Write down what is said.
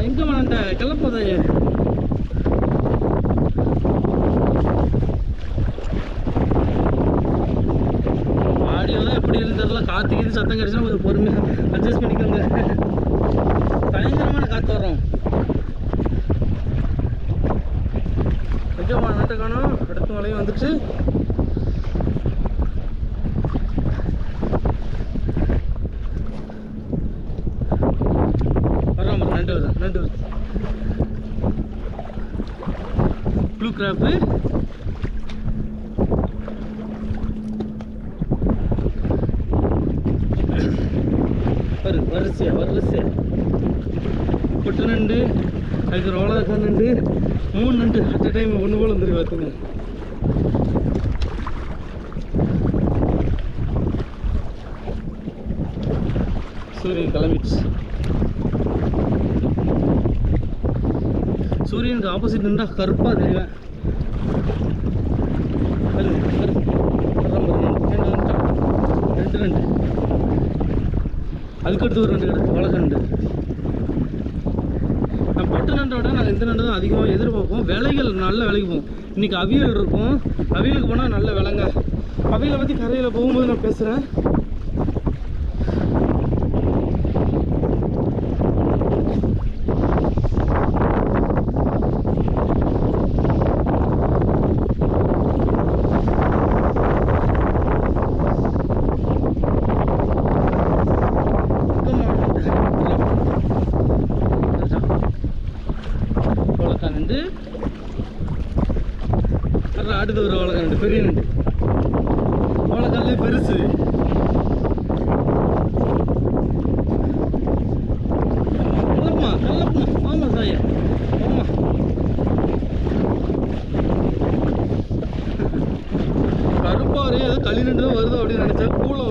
தாயே ஆடியோ தான் எப்படி இருந்ததுல தெரியல சத்தம் கிடைச்சுன்னா கொஞ்சம் பொறுமையாக அட்ஜஸ்ட் பண்ணிக்கோங்க. பயங்கரமான காற்று வரோம். கொஞ்சம் நாட்டை காணும். அடுத்த மழையும் வந்துட்டு ரெண்டு வருது ரெண்டு வருது. ப்ளூ கிராப்பு வரு வரிசையா வரிசையா. கொட்டு நண்டு அதுக்கு ரோலாக்கா நண்டு. மூணு நண்டு அட் டைம் ஒன்று போல வந்துருக்கு பார்த்துங்க சூரியன் கிளம்பிடுச்சு. சூரியனுக்கு ஆப்போசிட் நின்றா கருப்பாக தெரியும் ரெண்டு ரெண்டு அதுக்கடுத்து ஒரு ரெண்டு கிடக்கு வழக்க ரெண்டு. நான் பட்டு நண்டை விட நாங்கள் இந்த நண்டு தான் அதிகமாக எதிர்பார்ப்போம். விலைகள் நல்ல விலைக்கு போவோம். இன்றைக்கி அவியல் இருக்கும். அவியலுக்கு போனால் நல்ல விலைங்க அவியலை பற்றி கரையில் போகும்போது நான் பேசுகிறேன் நண்டு அப்புறம் அடுத்து ஒரு வழக்கா நண்டு பெரிய நண்டு வழக்காலே பெருசு கல்லப்பா கல்லப்பா ஆமா சாயா ஆமா கருப்பாரு ஏதோ களி நண்டு தான் வருது அப்படின்னு நினைச்சா கூலம்